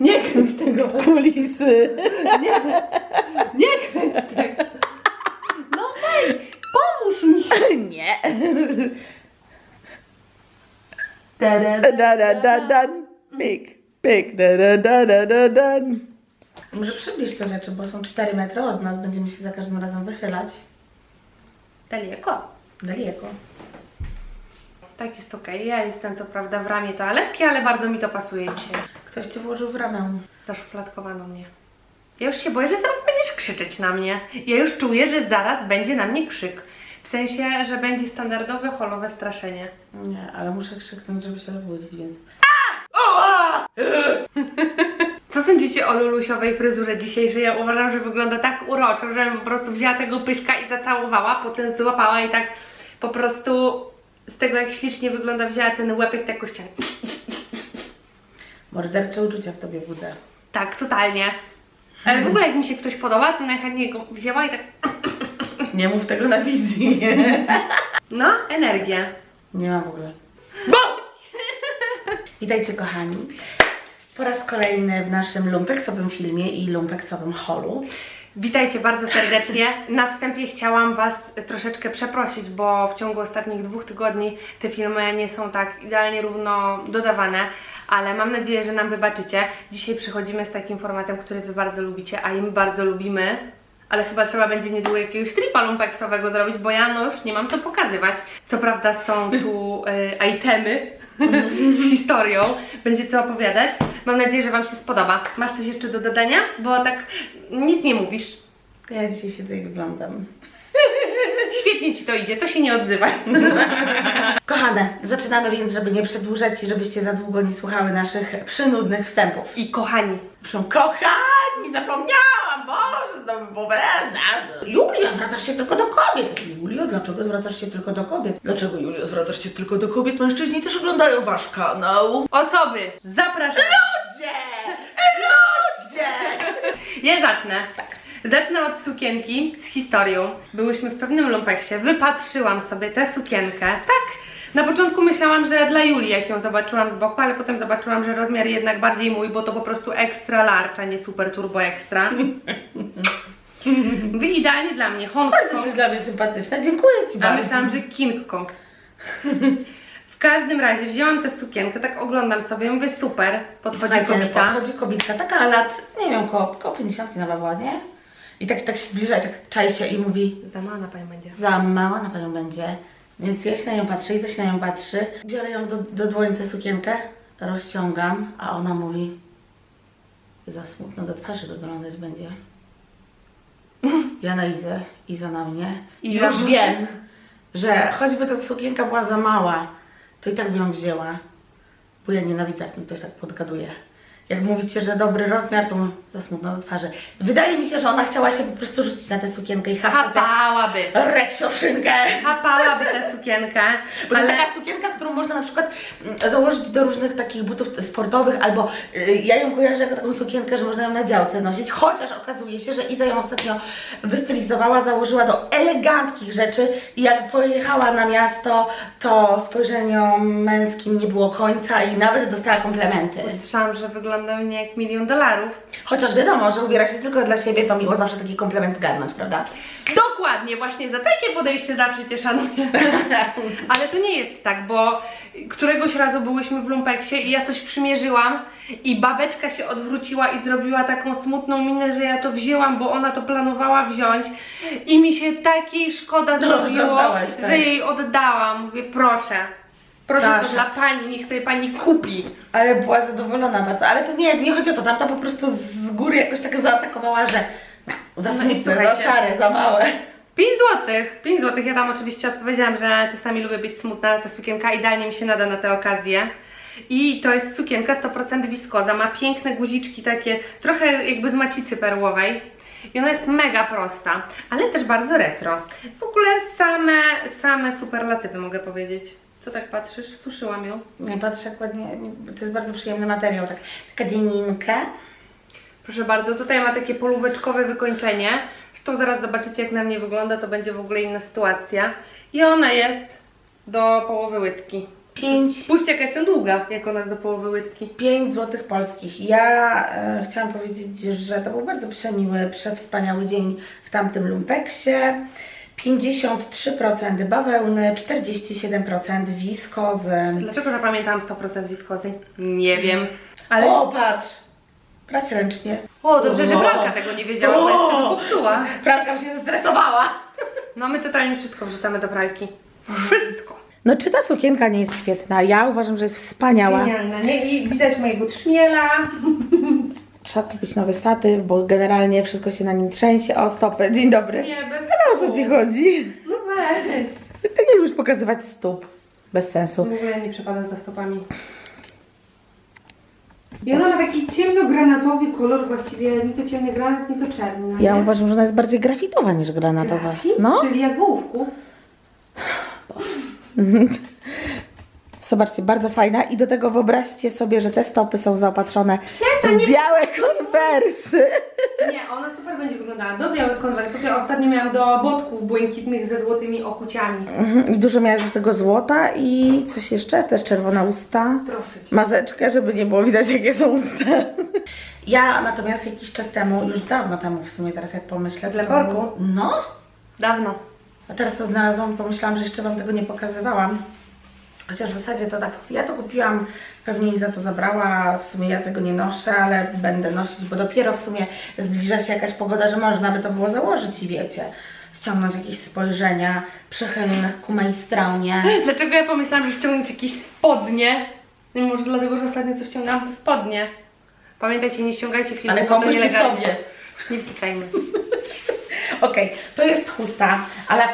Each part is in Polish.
Nie kręć tego. Kulisy. Nie, nie kręć tego. No hej, pomóż mi. Nie. Da da da. Pyk, pyk, da da da da da dan. Może przybliż te rzeczy, bo są 4 metry od nas, będziemy się za każdym razem wychylać. Daleko. Daleko. Tak jest okej. Ja jestem co prawda w ramie toaletki, ale bardzo mi to pasuje dzisiaj. Ktoś cię włożył w ramę. Zaszufladkowano mnie. Ja już się boję, że zaraz będziesz krzyczeć na mnie. Ja już czuję, że zaraz będzie na mnie krzyk. W sensie, że będzie standardowe holowe straszenie. Nie, ale muszę krzyknąć, żeby się rozbudzić, więc... Co sądzicie o lulusiowej fryzurze dzisiejszej? Ja uważam, że wygląda tak uroczo, że po prostu wzięła tego pyska i zacałowała, potem złapała i tak po prostu z tego jak ślicznie wygląda wzięła ten łepek tak kościany. Mordercze uczucia w tobie budzę. Tak, totalnie. Ale w ogóle jak mi się ktoś podoba, to najchętniej go wzięła i tak Nie mów tego na wizji. no, energię. Nie ma w ogóle. Witajcie kochani. Po raz kolejny w naszym lumpeksowym filmie i lumpeksowym holu. Witajcie bardzo serdecznie. Na wstępie chciałam Was troszeczkę przeprosić, bo w ciągu ostatnich dwóch tygodni te filmy nie są tak idealnie równo dodawane, ale mam nadzieję, że nam wybaczycie. Dzisiaj przychodzimy z takim formatem, który Wy bardzo lubicie, a i my bardzo lubimy. Ale chyba trzeba będzie niedługo jakiegoś stripa lumpeksowego zrobić, bo ja no już nie mam co pokazywać. Co prawda są tu y, itemy z historią, będzie co opowiadać. Mam nadzieję, że Wam się spodoba. Masz coś jeszcze do dodania? Bo tak nic nie mówisz. Ja dzisiaj siedzę i wyglądam. Świetnie Ci to idzie, to się nie odzywaj. Kochane, zaczynamy więc, żeby nie przedłużać i żebyście za długo nie słuchały naszych przynudnych wstępów. I kochani, Proszę, kochani, zapomniałam, Boże, to było prawda. Julia, zwracasz się tylko do kobiet. Julio, dlaczego zwracasz się tylko do kobiet? Dlaczego, Julio, zwracasz się tylko do kobiet? Mężczyźni też oglądają wasz kanał. osoby, zapraszam. Ludzie! Ludzie! Ja zacznę. Zacznę od sukienki z historią. Byłyśmy w pewnym lumpeksie, wypatrzyłam sobie tę sukienkę. Tak, na początku myślałam, że dla Julii, jak ją zobaczyłam z boku, ale potem zobaczyłam, że rozmiar jednak bardziej mój, bo to po prostu ekstra large, a nie super turbo ekstra. Wy idealnie dla mnie, Hong Kong. Jesteś dla mnie sympatyczna, dziękuję Ci A bardzo. myślałam, że King Kong. W każdym razie wzięłam tę sukienkę, tak oglądam sobie, mówię super, podchodzi Słuchajcie, kobieta. podchodzi kobitka, taka lat, nie wiem, koło, koło 50 nawet była, nie? I tak, tak się zbliża, i tak czai się i mówi, Za mała na panią będzie. za mała na panią będzie. Więc ja się na nią patrzę i coś na nią patrzy. Biorę ją do, do dłoni tę sukienkę, rozciągam, a ona mówi, za smutno do twarzy wyglądać będzie. Ja na Izę, Iza na mnie. I Iza już mówi- wiem, że choćby ta sukienka była za mała, to i tak by ją wzięła. Bo ja nienawidzę, jak mi ktoś tak podgaduje. Jak mówicie, że dobry rozmiar, to za smutno do twarzy. Wydaje mi się, że ona chciała się po prostu rzucić na tę sukienkę i hapać Chapałaby. reksioszynkę. Chapałaby tę sukienkę, Bo to ale jest taka sukienka, którą można na przykład mm, założyć do różnych takich butów sportowych, albo y, ja ją kojarzę jako taką sukienkę, że można ją na działce nosić, chociaż okazuje się, że Iza ją ostatnio wystylizowała, założyła do eleganckich rzeczy i jak pojechała na miasto, to spojrzeniom męskim nie było końca i nawet dostała komplementy. słyszałam, że wygląda mnie jak milion dolarów. Chociaż wiadomo, że ubiera się tylko dla siebie, to miło zawsze taki komplement zgarnąć, prawda? Dokładnie, właśnie za takie podejście zawsze Cię szanuję. Ale to nie jest tak, bo któregoś razu byłyśmy w lumpeksie i ja coś przymierzyłam i babeczka się odwróciła i zrobiła taką smutną minę, że ja to wzięłam, bo ona to planowała wziąć i mi się takiej szkoda No, zrobiło, że oddałaś, tak. że jej oddałam. Mówię, proszę, proszę to dla Pani, niech sobie Pani kupi. Ale była zadowolona bardzo. Ale to nie, nie chodzi o to, tamta po prostu z góry jakoś tak zaatakowała, że no, za No smutne, za słuchajcie. szare, za małe. 5 złotych, 5 złotych. Ja tam oczywiście odpowiedziałam, że czasami lubię być smutna, ale ta sukienka idealnie mi się nada na tę okazję. I to jest sukienka 100% wiskoza, ma piękne guziczki takie, trochę jakby z macicy perłowej. I ona jest mega prosta, ale też bardzo retro. W ogóle same, same superlatywy mogę powiedzieć. Co tak patrzysz? Suszyłam ją. Nie patrzę jak ładnie, nie- to jest bardzo przyjemny materiał, tak, taka dzieninka. Proszę bardzo, tutaj ma takie polóweczkowe wykończenie. Zresztą zaraz zobaczycie jak na mnie wygląda, to będzie w ogóle inna sytuacja. I ona jest do połowy łydki. 5 Spójrzcie jaka jestem długa, jak ona do połowy łydki. 5 złotych polskich. Ja e, chciałam powiedzieć, że to był bardzo przemiły, przewspaniały dzień w tamtym lumpeksie. 53% bawełny, 47% wiskozy. Dlaczego zapamiętałam 100% wiskozy? Nie wiem. Ale... O, patrz! Prać ręcznie. O, dobrze, że. Blanka tego nie wiedziała, bo jeszcze to popsuła. Pralka się zestresowała. No my totalnie wszystko wrzucamy do pralki. Wszystko. No czy ta sukienka nie jest świetna? Ja uważam, że jest wspaniała. Genialne, nie? I widać mojego trzmiela. Trzeba kupić nowy statyw, bo generalnie wszystko się na nim trzęsie. O, stopy, dzień dobry. Nie, bez No o co ci chodzi? No weź. Ty nie lubisz pokazywać stóp. Bez sensu. W ogóle nie przepadam za stopami. I ona ma taki ciemno-granatowy kolor, właściwie nie to ciemny granat, nie to czerny. no Ja nie? uważam, że ona jest bardziej grafitowa niż granatowa. Grafit? No, Czyli jak w ołówku. zobaczcie, bardzo fajna. I do tego wyobraźcie sobie, że te stopy są zaopatrzone Przestań, w białe konwersy. Nie, ona super będzie wyglądała do białych konwersów. Ja ostatnio miałam do botków błękitnych ze złotymi okuciami. Mhm, I dużo miałeś do tego złota i coś jeszcze, też czerwone usta. Proszę cię. Mazeczkę, żeby nie było widać, jakie są usta. Ja natomiast jakiś czas temu, już dawno temu w sumie, teraz jak pomyślę. W to- Leporku? No, Dawno. a teraz to znalazłam pomyślałam, że jeszcze Wam tego nie pokazywałam. Chociaż w zasadzie to tak, ja to kupiłam, pewnie i za to zabrała, w sumie ja tego nie noszę, ale będę nosić, bo dopiero w sumie zbliża się jakaś pogoda, że można by to było założyć i wiecie, ściągnąć jakieś spojrzenia przychylne ku mej stronie. Dlaczego ja pomyślałam, że ściągnąć jakieś spodnie? Nie, może dlatego, że ostatnio coś ściągnęłam te spodnie. Pamiętajcie, nie ściągajcie filmu, Ale komuś czy sobie. Już nie pikajmy. Okej, to jest chusta, ale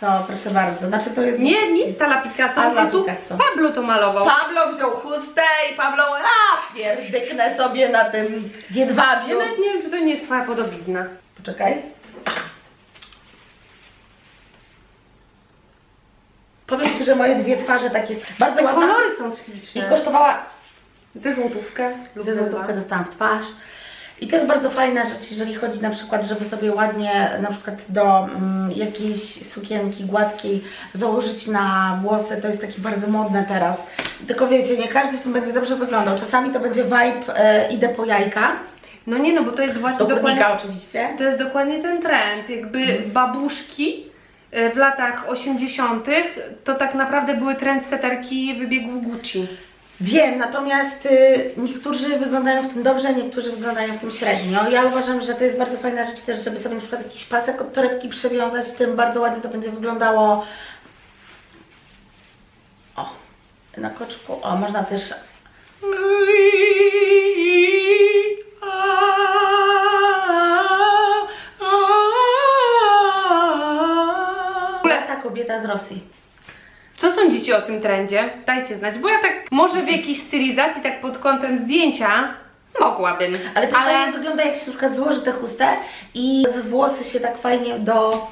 Picasso, proszę bardzo, znaczy to jest... Nie, nie jest Ala Picasso, Ala prostu Picasso. Pablo to malował. Pablo wziął chustę i Pablo, a pierdyknę sobie na tym Ja jedwabiu. nawet nie wiem, czy to nie jest twoja podobizna. Poczekaj. Powiem Ci, że moje dwie twarze takie s- bardzo Te ładne. kolory są I śliczne. kosztowała, Ze złotówkę lub ze złotówkę dostałam w twarz. I to jest bardzo fajna rzecz, jeżeli chodzi na przykład, żeby sobie ładnie na przykład do mm, jakiejś sukienki gładkiej założyć na włosy, to jest taki bardzo modne teraz. Tylko wiecie, nie każdy w tym będzie dobrze wyglądał. Czasami to będzie vibe, e, idę po jajka, No nie, no bo to jest właśnie do dokładnie, oczywiście. to jest dokładnie ten trend. Jakby babuszki e, w latach 80. to tak naprawdę były trendseterki wybiegów Gucci. Wiem, natomiast y, niektórzy wyglądają w tym dobrze, niektórzy wyglądają w tym średnio. Ja uważam, że to jest bardzo fajna rzecz też, żeby sobie na przykład jakiś pasek od torebki przewiązać, z tym bardzo ładnie to będzie wyglądało. O, na koczku. O, można też. Ta kobieta z Rosji. Co sądzicie o tym trendzie? Dajcie znać, bo ja tak może w jakiejś stylizacji, tak pod kątem zdjęcia mogłabym. Ale to fajnie wygląda, jak się na przykład złoży tę chustę i włosy się tak fajnie do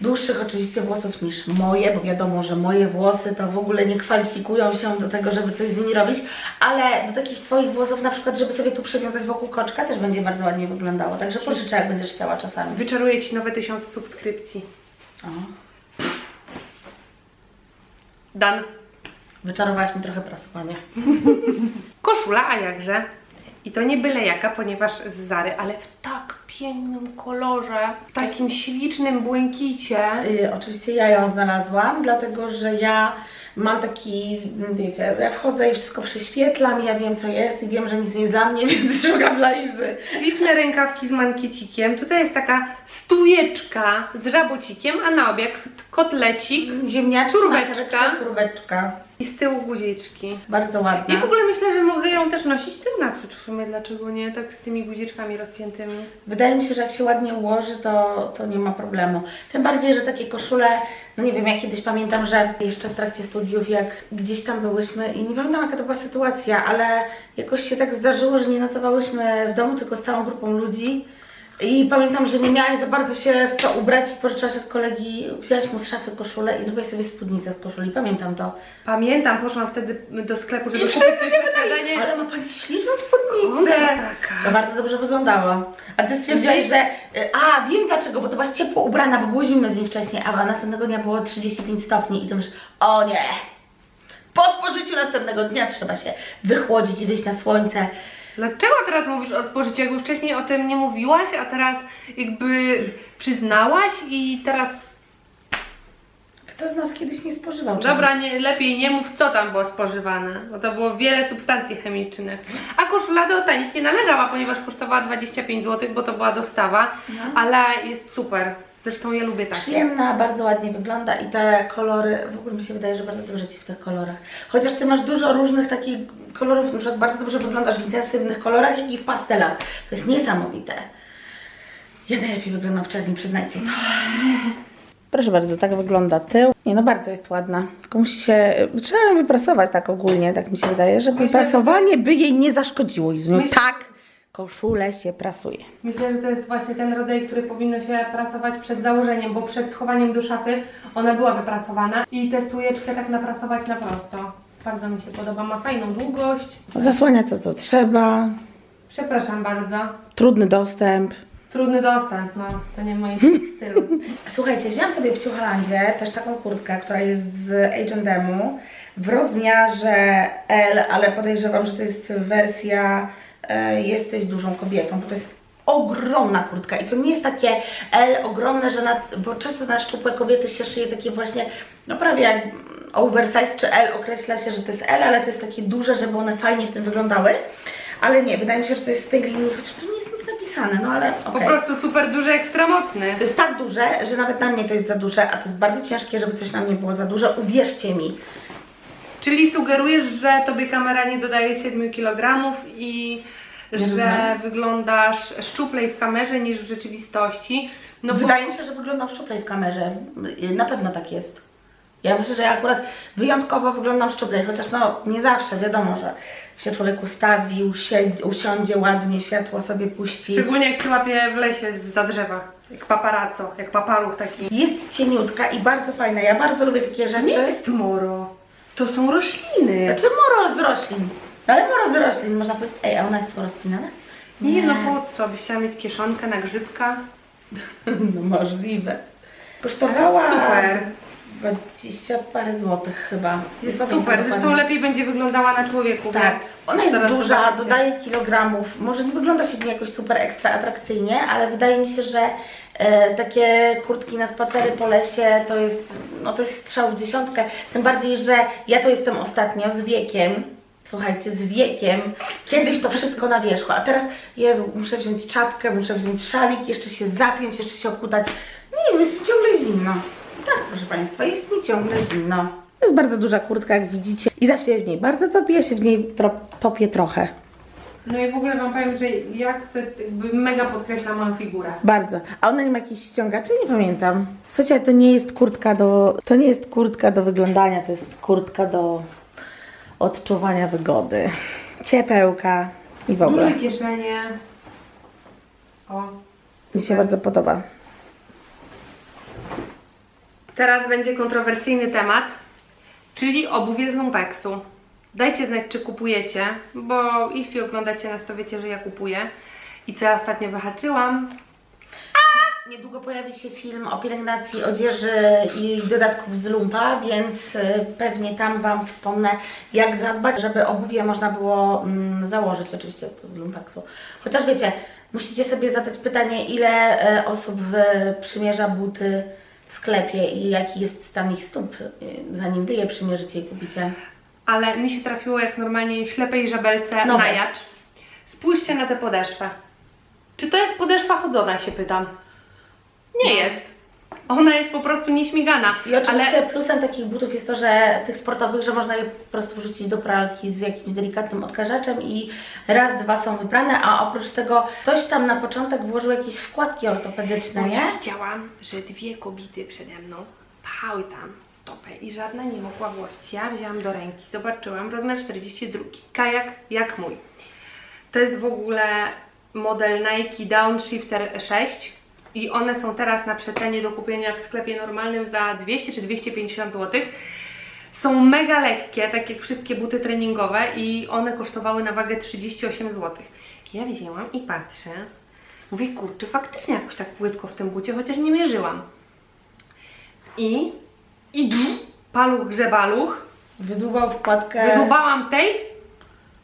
dłuższych oczywiście włosów niż moje, bo wiadomo, że moje włosy to w ogóle nie kwalifikują się do tego, żeby coś z nimi robić, ale do takich Twoich włosów na przykład, żeby sobie tu przewiązać wokół koczka też będzie bardzo ładnie wyglądało, także pożyczę jak będziesz chciała czasami. Wyczaruję Ci nowe tysiąc subskrypcji. O, Dan. wyczarowałaś mi trochę prasowania. Koszula, a jakże? I to nie byle jaka, ponieważ z Zary, ale w tak pięknym kolorze, w takim ślicznym błękicie. Y, oczywiście ja ją znalazłam, dlatego że ja mam taki, wiecie, ja wchodzę i wszystko prześwietlam, ja wiem co jest i wiem, że nic nie jest dla mnie, więc szukam dla Izy. Śliczne rękawki z mankiecikiem. Tutaj jest taka stujeczka z żabocikiem, a na obieg kotlecik Ziemniaczka, surweczka. I z tyłu guziczki. Bardzo ładna. Ja w ogóle myślę, że mogę ją też nosić tył naprzód w sumie, dlaczego nie? Tak z tymi guziczkami rozpiętymi. Wydaje mi się, że jak się ładnie ułoży, to, to nie ma problemu. Tym bardziej, że takie koszule, no nie wiem, ja kiedyś pamiętam, że jeszcze w trakcie studiów, jak gdzieś tam byłyśmy i nie pamiętam jaka to była sytuacja, ale jakoś się tak zdarzyło, że nie nocowałyśmy w domu, tylko z całą grupą ludzi. I pamiętam, że nie miałaś za bardzo się w co ubrać i pożyczyłaś od kolegi, wzięłaś mu z szafy koszulę i zrobiłaś sobie spódnicę z koszuli, pamiętam to. Pamiętam, poszłam wtedy do sklepu, żeby I kupić wszyscy coś się na pytali, śniadanie. ale ma Pani śliczną spódnicę. taka? To bardzo dobrze wyglądało. A Ty stwierdziłaś, że y, a wiem dlaczego, bo to byłaś ciepło ubrana, bo było zimno dzień wcześniej, a następnego dnia było 35 stopni i ty myślisz, o nie, Po spożyciu następnego dnia trzeba się wychłodzić i wyjść na słońce. Dlaczego teraz mówisz o spożyciu? Jakby wcześniej o tym nie mówiłaś, a teraz jakby przyznałaś i teraz... Kto z nas kiedyś nie spożywał Dobra, czegoś? nie, lepiej nie mów, co tam było spożywane, bo to było wiele substancji chemicznych. A koszula do tanich nie należała, ponieważ kosztowała 25 zł, bo to była dostawa, ale jest super. Zresztą ja lubię takie. Przyjemna, bardzo ładnie wygląda i te kolory, w ogóle mi się wydaje, że bardzo dobrze Ci w tych kolorach. Chociaż Ty masz dużo różnych takich kolorów, na przykład bardzo dobrze wyglądasz w intensywnych kolorach, jak i w pastelach. To jest niesamowite. Ja najlepiej wyglądam w czerni, przyznajcie to. Proszę bardzo, tak wygląda tył. Nie no, bardzo jest ładna. Tylko musi się, trzeba ją wyprasować tak ogólnie, tak mi się wydaje, żeby Myślę, że prasowanie by jej nie zaszkodziło. I z nią Myślę- tak, koszulę się prasuje. Myślę, że to jest właśnie ten rodzaj, który powinno się prasować przed założeniem, bo przed schowaniem do szafy ona była wyprasowana i tę stujeczkę tak naprasować na prosto. Bardzo mi się podoba, ma fajną długość. Zasłania to, co trzeba. Przepraszam bardzo. Trudny dostęp. Trudny dostęp, no to nie w moim stylu. Słuchajcie, wzięłam sobie w Ciuchlandzie też taką kurtkę, która jest z H&M-u w rozmiarze L, ale podejrzewam, że to jest wersja e, jesteś dużą kobietą, bo to jest ogromna kurtka i to nie jest takie L ogromne, że na, bo często na szczupłe kobiety się szyje takie właśnie, no prawie jak oversize czy L określa się, że to jest L, ale to jest takie duże, żeby one fajnie w tym wyglądały. Ale nie, wydaje mi się, że to jest z tej linii, chociaż to nie jest nic napisane, no ale Po okej. prostu super duży, ekstra mocny. To jest tak duże, że nawet na mnie to jest za duże, a to jest bardzo ciężkie, żeby coś na mnie było za duże. Uwierzcie mi. Czyli sugerujesz, że tobie kamera nie dodaje 7 kg i Nie że rozumiem. wyglądasz szczuplej w kamerze niż w rzeczywistości. No bo Wydaje mi się, że wyglądam szczuplej w kamerze. Na pewno tak jest. Ja myślę, że ja akurat wyjątkowo wyglądam szczuplej, chociaż no nie zawsze, wiadomo, że się człowiek ustawi, usiedzi, usiądzie ładnie, światło sobie puści. szczególnie jak się łapie w lesie za drzewa. Jak paparazzo, jak paparuch taki. Jest cieniutka i bardzo fajna. Ja bardzo lubię takie Nie rzeczy. jest moro. To są rośliny. Znaczy moro z roślin. Ale moro z roślin, można powiedzieć, ej, a ona jest rozpinana? Nie no po co? Byś chciała mieć kieszonkę na grzybka? No możliwe. Kosztowała Super. 20 parę złotych chyba. Jest Nie pamiętam super. Zresztą lepiej będzie wyglądała na człowieku. Tak, więc ona jest zaraz duża, zobaczycie. dodaje kilogramów. Może nie wygląda się w niej jakoś super ekstra atrakcyjnie, ale wydaje mi się, że e, takie kurtki na spacery po lesie to jest, no to jest strzał w dziesiątkę. Tym bardziej, że ja to jestem ostatnio z wiekiem. Słuchajcie, z wiekiem. Kiedyś to wszystko na wierzchu, a teraz, Jezu, muszę wziąć czapkę, muszę wziąć szalik, jeszcze się zapiąć, jeszcze się okutać. Nie jest mi ciągle zimno. Tak, proszę Państwa, jest mi ciągle zimno. To jest bardzo duża kurtka, jak widzicie. I zawsze w niej bardzo topię, ja się w niej topię trochę. No i w ogóle Wam powiem, że jak to jest jakby mega podkreśla moją figurę. Bardzo. A ona nie ma jakichś ściągaczy? Nie pamiętam. Słuchajcie, to nie jest kurtka do... To nie jest kurtka do wyglądania, to jest kurtka do odczuwania wygody. Ciepełka i w ogóle. Duże kieszenie. O. Mi się super. bardzo podoba. Teraz będzie kontrowersyjny temat, czyli obuwie z lumpeksu. Dajcie znać, czy kupujecie, bo jeśli oglądacie nas, to wiecie, że ja kupuję. I co ja ostatnio wyhaczyłam? Niedługo pojawi się film o pielęgnacji odzieży i dodatków z lumpa, więc y, pewnie tam Wam wspomnę, jak zadbać, żeby obuwie można było mm, założyć, oczywiście z lumpaksu. Chociaż wiecie, musicie sobie zadać pytanie, ile e, osób przymierza buty w sklepie i jaki jest stan ich stóp, y, zanim Wy je przymierzycie i kupicie. Ale mi się trafiło jak normalnie ślepej żabelce Nowe. na jacz. Spójrzcie na tę podeszwę. Czy to jest podeszwa chodzona, się pytam. Nie jest. Ona jest po prostu nieśmigana. I oczywiście Ale plusem takich butów jest to, że tych sportowych, że można je po prostu wrzucić do pralki z jakimś delikatnym odkażaczem i raz, dwa są wyprane, a oprócz tego ktoś tam na początek włożył jakieś wkładki ortopedyczne, No nie? ja widziałam, że dwie kobiety przede mną pchały tam stopę i żadna nie mogła włożyć. Ja wzięłam do ręki, zobaczyłam, rozmiar 42, kajak jak mój. To jest w ogóle model Nike Downshifter 6 i one są teraz na przecenie do kupienia w sklepie normalnym za 200 czy 250 zł. Są mega lekkie, tak jak wszystkie buty treningowe i one kosztowały na wagę 38 zł. Ja wzięłam i patrzę, mówię, kurczę, faktycznie jakoś tak płytko w tym bucie, chociaż nie mierzyłam. I, i paluch grzebaluch, Wydłubał wkładkę. Wydłubałam tej,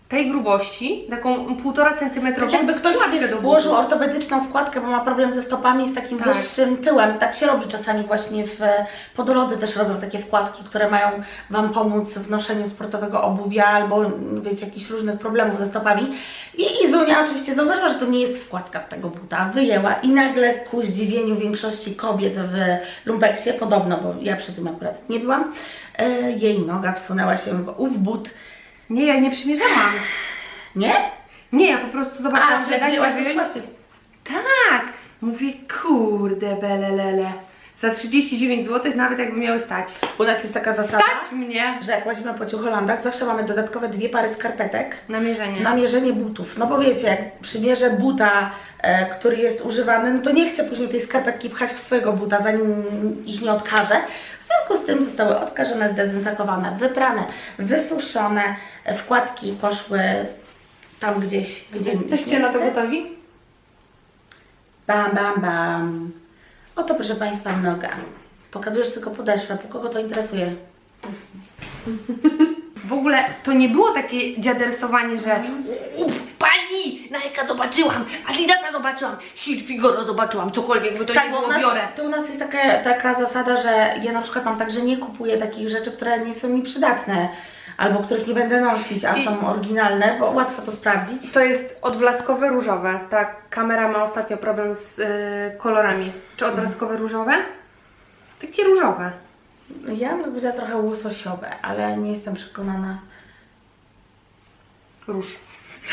tej grubości, taką półtora centymetrową. Tak jakby ktoś sobie włożył ortopedyczną wkładkę, bo ma problem ze stopami z takim Tak. wyższym tyłem. Tak się robi czasami właśnie w podolodzy też robią takie wkładki, które mają Wam pomóc w noszeniu sportowego obuwia albo wiecie, jakichś różnych problemów ze stopami. I Izunia oczywiście zauważyła, że to nie jest wkładka tego buta. Wyjęła i nagle ku zdziwieniu większości kobiet w lumpeksie, podobno, bo ja przy tym akurat nie byłam, e, jej noga wsunęła się w ów but. Nie, ja nie przymierzałam. Nie? Nie, ja po prostu zobaczyłam, że da się wyjęłaś ze wyjąć. Tak! Mówię, kurde, belelele. Za 39 zł nawet jakby miały stać. U nas jest taka zasada. Stać mnie że jak łazimy po ciucholandach, zawsze mamy dodatkowe dwie pary skarpetek na mierzenie. na mierzenie butów. No bo wiecie, jak przymierzę buta, e, który jest używany, no to nie chcę później tej skarpetki pchać w swojego buta, zanim ich nie odkażę. W związku z tym zostały odkażone, zdezynfekowane, wyprane, wysuszone, wkładki poszły tam gdzieś, gdzie Jesteście na to gotowi? Bam, bam, bam. Oto proszę Państwa noga. Pokazujesz tylko podeszwę, po kogo to interesuje? W ogóle to nie było takie dziadersowanie, że "U, pani, Nike zobaczyłam, Adidasa zobaczyłam, Hilfigoro zobaczyłam, cokolwiek by to nie Tak, bo było, u nas, biorę. to u nas jest taka, taka zasada, że ja na przykład mam tak, że nie kupuję takich rzeczy, które nie są mi przydatne albo których nie będę nosić, a I- są oryginalne, bo łatwo to sprawdzić. To jest odblaskowe różowe. Ta kamera ma ostatnio problem z y, kolorami. Czy odblaskowe różowe? Takie różowe. Ja bym powiedziała trochę łososiowe, ale nie jestem przekonana. Róż.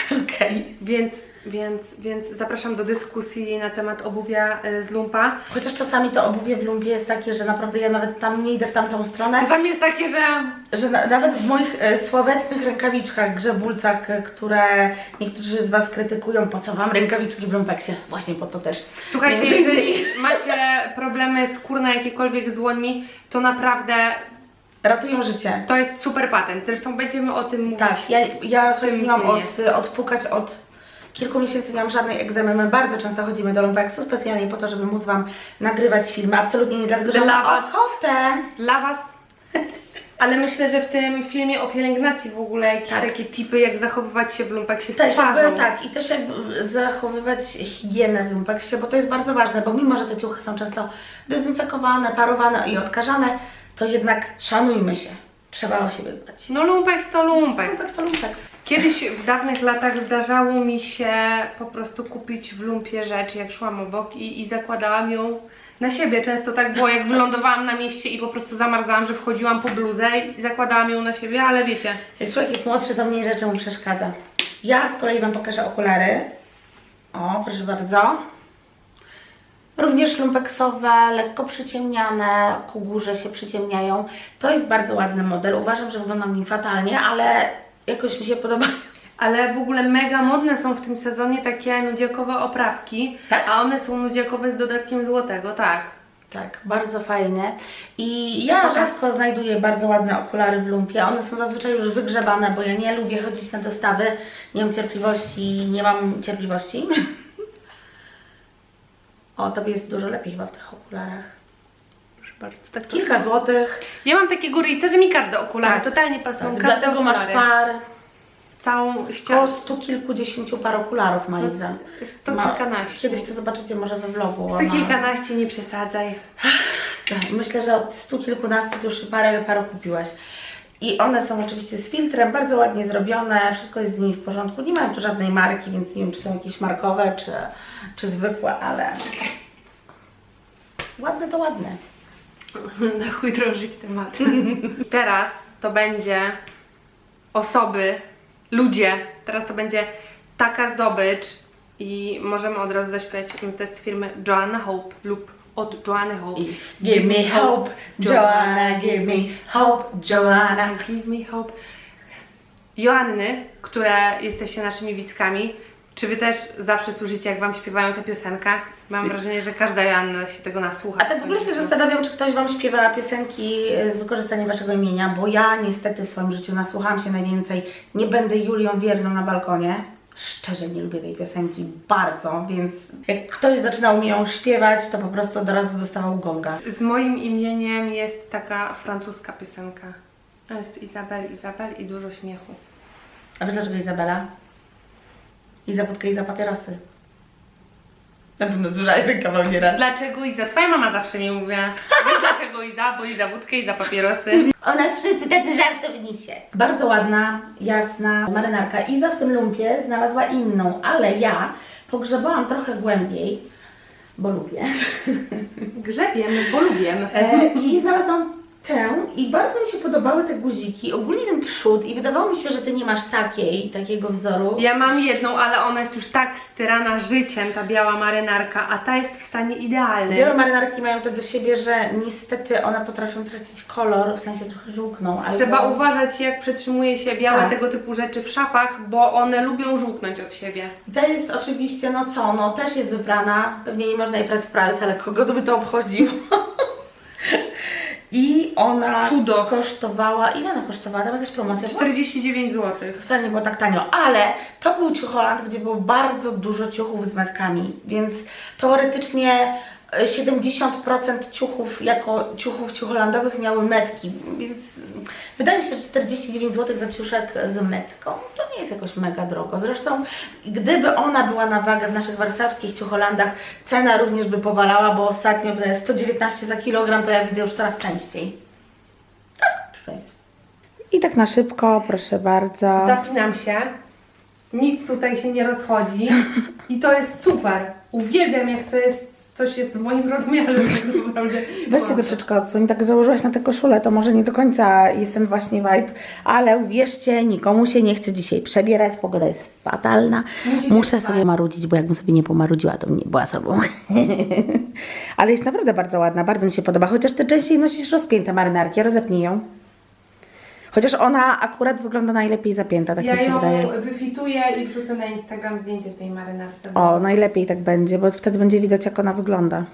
Okej. Więc, więc, więc zapraszam do dyskusji na temat obuwia y, z lumpa. Chociaż czasami to obuwie w lumpie jest takie, że naprawdę ja nawet tam nie idę w tamtą stronę, Czasami jest takie, że że na, nawet w moich e, sławetnych rękawiczkach, grzebulcach, e, które niektórzy z Was krytykują, po co Wam rękawiczki w lumpeksie? Właśnie po to też. Słuchajcie, Między innymi. jeżeli macie problemy skórne jakiekolwiek z dłońmi, to naprawdę Ratują życie. to jest super patent. Zresztą będziemy o tym mówić. Tak, ja, ja nie mam od, odpukać od kilku miesięcy, nie mam żadnej egzemy. My bardzo często chodzimy do Lumpeksu specjalnie po to, żeby móc Wam nagrywać filmy. Absolutnie nie dlatego, że Dla mam was. ochotę. Dla Was. Ale myślę, że w tym filmie o pielęgnacji w ogóle jakieś Tak. takie tipy, jak zachowywać się w lumpeksie z Też jakby, tak, i też jakby zachowywać higienę w Lumpeksie, bo to jest bardzo ważne, bo mimo, że te ciuchy są często dezynfekowane, parowane i odkażane, to jednak szanujmy się. Trzeba o siebie dbać. No lumpeks to lumpeks. Lumpeks to Lumpeks. Kiedyś w dawnych latach zdarzało mi się po prostu kupić w lumpie rzecz, jak szłam obok i, i zakładałam ją na siebie. Często tak było, jak wylądowałam na mieście i po prostu zamarzałam, że wchodziłam po bluzę i zakładałam ją na siebie, ale wiecie, Jak człowiek jest młodszy, to mniej rzeczy mu przeszkadza. Ja z kolei Wam pokażę okulary. O, proszę bardzo. Również lumpeksowe, lekko przyciemniane, ku górze się przyciemniają. To jest bardzo ładny model. Uważam, że wyglądam nim fatalnie, ale jakoś mi się podoba. ale w ogóle mega modne są w tym sezonie takie nudziakowe oprawki, Tak? a one są nudziakowe z dodatkiem złotego, tak. Tak, bardzo fajne. I ja rzadko znajduję bardzo ładne okulary w lumpie. One są zazwyczaj już wygrzebane, bo ja nie lubię chodzić na dostawy. Nie mam cierpliwości, nie mam cierpliwości. O, tobie jest dużo lepiej chyba w tych okularach. Proszę bardzo, tak Kilka złotych. Ja mam takie góryjce, że mi każde okulary Tak. totalnie pasują, Tak, każde dlatego masz okulary. par. Całą Około ścianę. stu kilkudziesięciu par okularów ma Iza. Jest to Ma- kilkanaście. Kiedyś to zobaczycie może we vlogu. Jest ona- to kilkanaście, nie przesadzaj. Tak, Myślę, że od stu kilkunastu już parę kupiłaś. I one są oczywiście z filtrem, bardzo ładnie zrobione, wszystko jest z nimi w porządku. Nie mają tu żadnej marki, więc nie wiem, czy są jakieś markowe, czy, czy zwykłe, ale ładne to ładne. Na chuj drążyć tematem. Teraz to będzie osoby, ludzie. Teraz to będzie taka zdobycz i możemy od razu zaśpiewać to jest firmy Joanna Hope lub od Joanny Hope. Give me hope, Joanna, give me hope, Joanna. Give me hope. Joanny, które jesteście naszymi widzkami, czy wy też zawsze słyszycie, jak wam śpiewają tę piosenkę? Mam wrażenie, że każda Joanna się tego nasłucha. A tak w ogóle się zastanawiam, czy ktoś Wam śpiewa piosenki z wykorzystaniem Waszego imienia, bo ja niestety w swoim życiu nasłuchałam się najwięcej. Nie będę Julią Wierną na balkonie. Szczerze nie lubię tej piosenki bardzo, więc jak ktoś zaczynał mi ją śpiewać, to po prostu od razu dostawał gonga. Z moim imieniem jest taka francuska piosenka. To jest Izabel, Izabel i dużo śmiechu. A wiesz dlaczego Izabela? I za wódkę, i za papierosy. Na pewno słyszałaś ten kawał nieraz. Dlaczego Iza? Twoja mama zawsze mi mówiła. Wiesz dlaczego Iza? Bo i za wódkę, i za papierosy. O nas wszyscy tacy żartownisie. Bardzo ładna, jasna marynarka. Iza w tym lumpie znalazła inną, ale ja pogrzebałam trochę głębiej, bo lubię. Grzebiemy, bo lubiem. E, I znalazłam tę i bardzo mi się podobały te guziki, ogólnie ten przód i wydawało mi się, że ty nie masz takiej, takiego wzoru. Ja mam jedną, ale ona jest już tak styrana życiem, ta biała marynarka, a ta jest w stanie idealnym. Białe marynarki mają to do siebie, że niestety one potrafią tracić kolor, w sensie trochę żółkną. Albo... Trzeba uważać, jak przetrzymuje się białe Tak. tego typu rzeczy w szafach, bo one lubią żółknąć od siebie. I Ta jest oczywiście, no co, no też jest wyprana, pewnie nie można jej prać w pralce, ale kogo to by to obchodziło? I ona Cudo. kosztowała, ile ona kosztowała? Tam jakaś promocja była? 49 zł. To wcale nie było tak tanio, ale to był ciucholand, gdzie było bardzo dużo ciuchów z metkami, więc teoretycznie 70% ciuchów jako ciuchów ciucholandowych miały metki, więc wydaje mi się, że 49 zł za ciuszek z metką to nie jest jakoś mega drogo. Zresztą gdyby ona była na wagę w naszych warszawskich ciucholandach, cena również by powalała, bo ostatnio te 119 za kilogram to ja widzę już coraz częściej. Tak, proszę Państwa. I tak na szybko, proszę bardzo. Zapinam się. Nic tutaj się nie rozchodzi. I to jest super. Uwielbiam, jak to jest, coś jest w moim rozmiarze. tak naprawdę. Weźcie troszeczkę odsuń, tak założyłaś na tę koszulę, to może nie do końca jest ten właśnie vibe, ale uwierzcie, nikomu się nie chce dzisiaj przebierać, pogoda jest fatalna. Musi się Muszę sobie marudzić, bo jakbym sobie nie pomarudziła, to bym nie była sobą. ale jest naprawdę bardzo ładna, bardzo mi się podoba, chociaż ty częściej nosisz rozpięte marynarki, rozepnij ją. Chociaż ona akurat wygląda najlepiej zapięta, tak Ja mi się ją wydaje. wyfituję i wrzucę na Instagram zdjęcie w tej marynarce. O, najlepiej tak będzie, bo wtedy będzie widać, jak ona wygląda.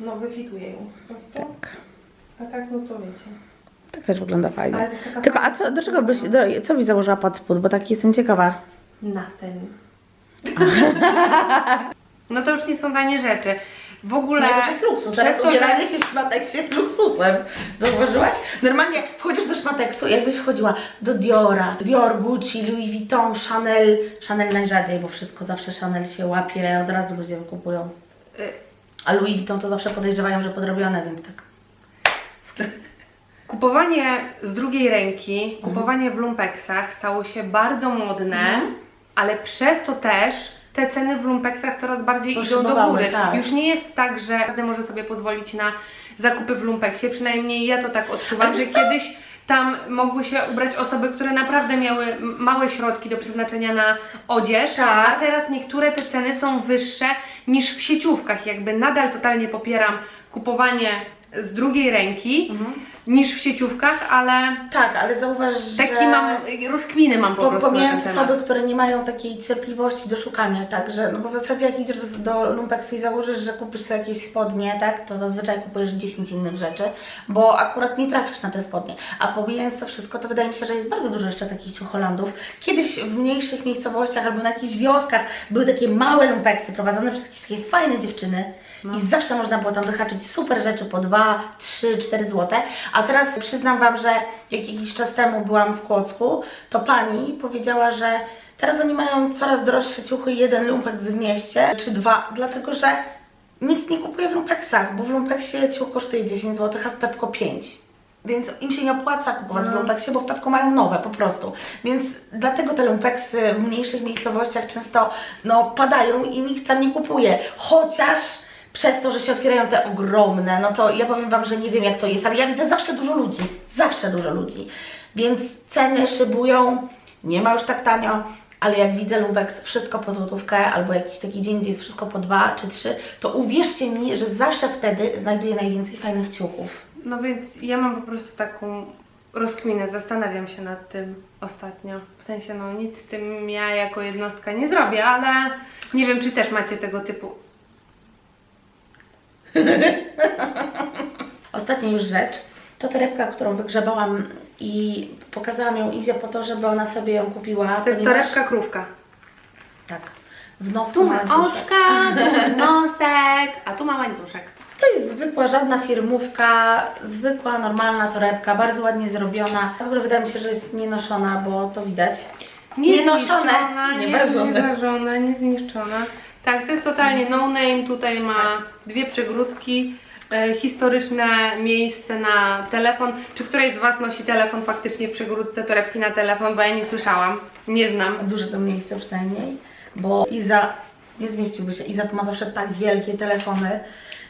No, wyfituję ją po prostu. Tak. A tak, no to wiecie. Tak też wygląda fajnie. Ale to jest taka Tylko, a co, do czego byś, do, co byś założyła pod spód? Bo tak jestem ciekawa. Nothing. no to już nie są tanie rzeczy. W ogóle to jest luksus. Teraz przez to, ubieranie że się w szmateksie jest luksusem. Zauważyłaś? Normalnie wchodzisz do szmateksu, jakbyś wchodziła do Diora, Dior, Gucci, Louis Vuitton, Chanel. Chanel najrzadziej, bo wszystko zawsze Chanel się łapie, od razu ludzie kupują. y, A Louis Vuitton to zawsze podejrzewają, że podrobione, więc tak. kupowanie z drugiej ręki, kupowanie w lumpeksach stało się bardzo modne, ale przez to też te ceny w lumpeksach coraz bardziej idą do Poszybowały, góry. tak. Już nie jest tak, że każdy może sobie pozwolić na zakupy w lumpeksie, przynajmniej ja to tak odczuwam, Ale że wiesz co? kiedyś tam mogły się ubrać osoby, które naprawdę miały m- małe środki do przeznaczenia na odzież, Tak. a teraz niektóre te ceny są wyższe niż w sieciówkach. Jakby nadal totalnie popieram kupowanie z drugiej ręki Mhm. niż w sieciówkach, ale Tak, ale zauważ, że... taki mam, rozkminy mam po, Po, prostu na ten temat. osoby, które nie mają takiej cierpliwości do szukania, tak, że no bo w zasadzie jak idziesz do, do lumpeksu i założysz, że kupisz sobie jakieś spodnie, tak, to zazwyczaj kupujesz 10 innych rzeczy, bo akurat nie trafisz na te spodnie. A pomijając to wszystko, to wydaje mi się, że jest bardzo dużo jeszcze takich ciucholandów. Kiedyś w mniejszych miejscowościach albo na jakichś wioskach były takie małe lumpeksy prowadzone przez jakieś takie fajne dziewczyny. I zawsze można było tam wyhaczyć super rzeczy po 2, 3, 4 złote. A teraz przyznam Wam, że jak jakiś czas temu byłam w Kłodzku, to pani powiedziała, że teraz oni mają coraz droższe ciuchy, jeden lumpek w mieście, czy dwa, dlatego że nikt nie kupuje w lumpeksach, bo w lumpeksie ciuch kosztuje 10 zł, a w Pepko 5. Więc im się nie opłaca kupować w lumpeksie, bo w Pepko mają nowe po prostu. Więc dlatego te lumpeksy w mniejszych miejscowościach często no, padają i nikt tam nie kupuje. Chociaż przez to, że się otwierają te ogromne, no to ja powiem Wam, że nie wiem jak to jest, ale ja widzę zawsze dużo ludzi, zawsze dużo ludzi. Więc ceny szybują, nie ma już tak tanio, ale jak widzę Lubex wszystko po złotówkę albo jakiś taki dzień, gdzie jest wszystko po dwa czy trzy, to uwierzcie mi, że zawsze wtedy znajduję najwięcej fajnych ciuchów. No więc ja mam po prostu taką rozkminę, zastanawiam się nad tym ostatnio. W sensie, no nic z tym ja jako jednostka nie zrobię, ale nie wiem, czy też macie tego typu. Ostatnia już rzecz, to torebka, którą wygrzebałam i pokazałam ją Izie po to, żeby ona sobie ją kupiła. To jest ponieważ- torebka krówka. Tak. W nosku Tu ma oczka, tu nosek, a tu ma łańcuszek. To jest zwykła, żadna firmówka, zwykła, normalna torebka, bardzo ładnie zrobiona. W ogóle wydaje mi się, że jest nienoszona, bo to widać. Nie noszone, zniszczona, nie nie ważone. nie ważona, nie zniszczona. Tak, to jest totalnie no name. Tutaj ma dwie przegródki, e, historyczne miejsce na telefon. Czy któraś z Was nosi telefon faktycznie w przegródce torebki na telefon? Bo ja nie słyszałam, nie znam. Duże to miejsce przynajmniej, bo Iza nie zmieściłby się. Iza to ma zawsze tak wielkie telefony,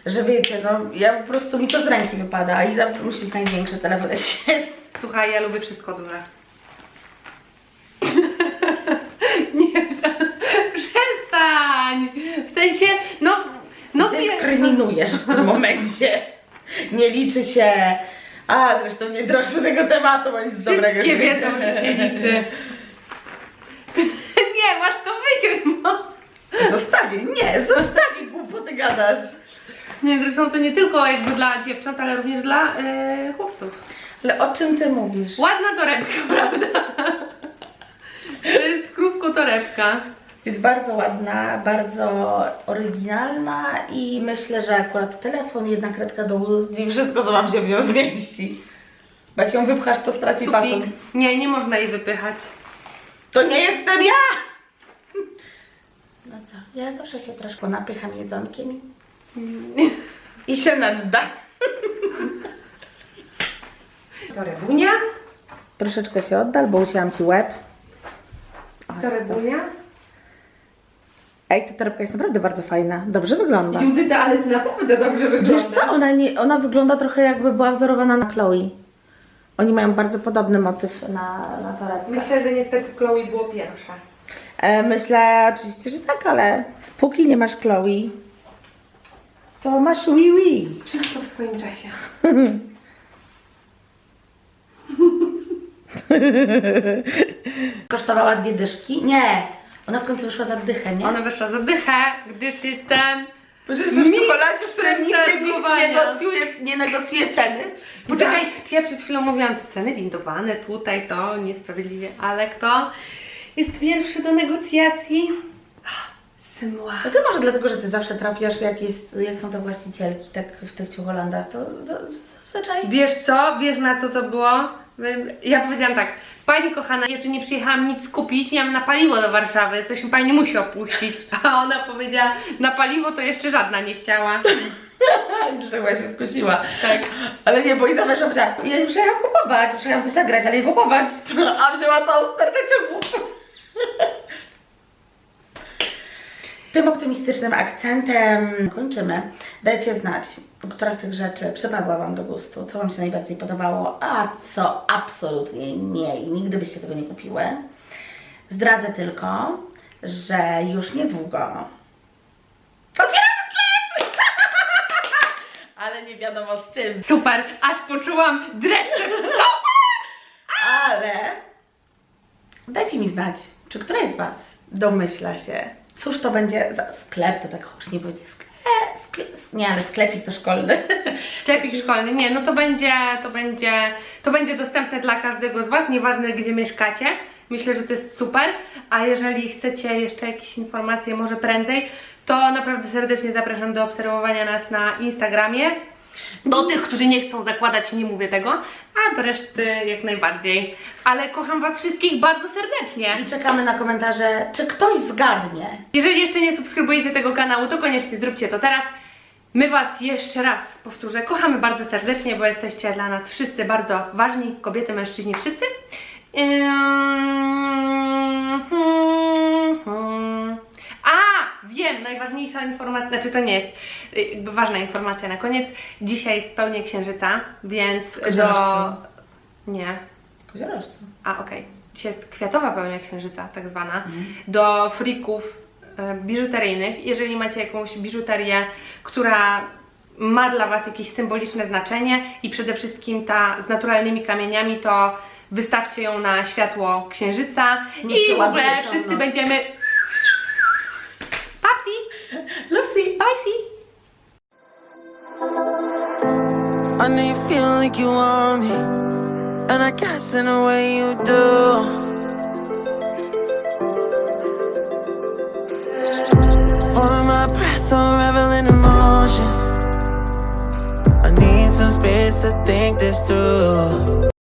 że wiecie, no ja po prostu mi to z ręki wypada, a Iza musi mieć największy telefon jaki jest. Słuchaj, ja lubię wszystko duże. nie, to... przestań! W sensie, no... no Dyskryminujesz w tym momencie. Nie liczy się. A, zresztą nie droższy tego tematu, bo nic dobrego Wszystkie nie wiedzą, że się liczy. nie, masz to wyciąć, no. Zostawię, nie, zostawię, głupoty gadasz. Nie, zresztą to nie tylko jakby dla dziewcząt, ale również dla e, chłopców. Ale o czym ty mówisz? Ładna torebka, prawda? To jest krówko torebka. Jest bardzo ładna, bardzo oryginalna i myślę, że akurat telefon, jedna kredka do ust i wszystko, co wam się w nią zmieści. Bo jak ją wypchasz, to straci fason. Nie, nie można jej wypychać. To nie jestem ja! No co, ja zawsze się troszkę napycham jedzonkiem i- i się nadda. Torebunia. Troszeczkę się oddal, bo ucięłam Ci łeb. O, super. Torebunia. Ej, ta torebka jest naprawdę bardzo fajna. Dobrze wygląda. Judyta, ale ty naprawdę dobrze Wiesz co, ona, nie, ona wygląda trochę jakby była wzorowana na Chloe. Oni mają bardzo podobny motyw na, na torebkę. Myślę, że niestety Chloe było pierwsze. E, myślę oczywiście, że tak, ale póki nie masz Chloe, to masz Wii Wii. Wszystko w swoim czasie. Kosztowała dwie dyszki? Nie. Ona w końcu wyszła za dychę, nie? Ona wyszła za dychę, gdyż jestem... Przecież w czekoladzie, w którym nigdy nikt nie negocjuje, nie negocjuje ceny. Poczekaj, czy ja przed chwilą mówiłam, te ceny windowane, tutaj to niesprawiedliwie, ale kto jest pierwszy do negocjacji? Symła. A ty może dlatego, że ty zawsze trafiasz, jak, jest, jak są te właścicielki, tak w tych ciucholandach, to za- zazwyczaj... Wiesz co? Wiesz na co to było? Ja powiedziałam tak, Pani kochana, ja tu nie przyjechałam nic kupić, nie mam na paliwo do Warszawy, coś mi Pani musi opuścić. A ona powiedziała, na paliwo to jeszcze żadna nie chciała. I dlatego ja się skusiła. Tak. Ale nie, bo i zawsze powiedziała, ja nie przyjechałam kupować, przyjechałam coś nagrać, ale nie kupować. A wzięła całą stertę ciągów. Tym optymistycznym akcentem kończymy. Dajcie znać, która z tych rzeczy przypadła Wam do gustu, co Wam się najbardziej podobało, a co absolutnie nie i nigdy byście tego nie kupiły. Zdradzę tylko, że już niedługo otwieramy sklep! Ale nie wiadomo z czym. Super, aż poczułam dreszcze w. Ale dajcie mi znać, czy któraś z Was domyśla się, cóż to będzie za sklep, to tak chłocznie powiedzieć, sklep, sklep, nie, ale sklepik to szkolny. Sklepik szkolny, nie, no to będzie, to będzie, to będzie dostępne dla każdego z Was, nieważne gdzie mieszkacie. Myślę, że to jest super, a jeżeli chcecie jeszcze jakieś informacje, może prędzej, to naprawdę serdecznie zapraszam do obserwowania nas na Instagramie. Do tych, którzy nie chcą zakładać, nie mówię tego, a do reszty jak najbardziej. Ale kocham Was wszystkich bardzo serdecznie. I czekamy na komentarze, czy ktoś zgadnie. Jeżeli jeszcze nie subskrybujecie tego kanału, to koniecznie zróbcie to teraz. My Was jeszcze raz powtórzę, kochamy bardzo serdecznie, bo jesteście dla nas wszyscy bardzo ważni, kobiety, mężczyźni, wszyscy. Ym, najważniejsza informacja, znaczy to nie jest y, jakby ważna informacja na koniec. Dzisiaj jest pełnię księżyca, więc do... Nie, Koziorożcu. a okej. Dzisiaj jest kwiatowa pełnia księżyca, tak zwana. Do frików e, biżuteryjnych. Jeżeli macie jakąś biżuterię, która ma dla Was jakieś symboliczne znaczenie i przede wszystkim ta z naturalnymi kamieniami, to wystawcie ją na światło księżyca Niech i w ogóle wszyscy będziemy Lucy! Bajsi! I know you feel like you want me, and I guess in a way you do. Holding my breath, unraveling emotions. I need some space to think this through.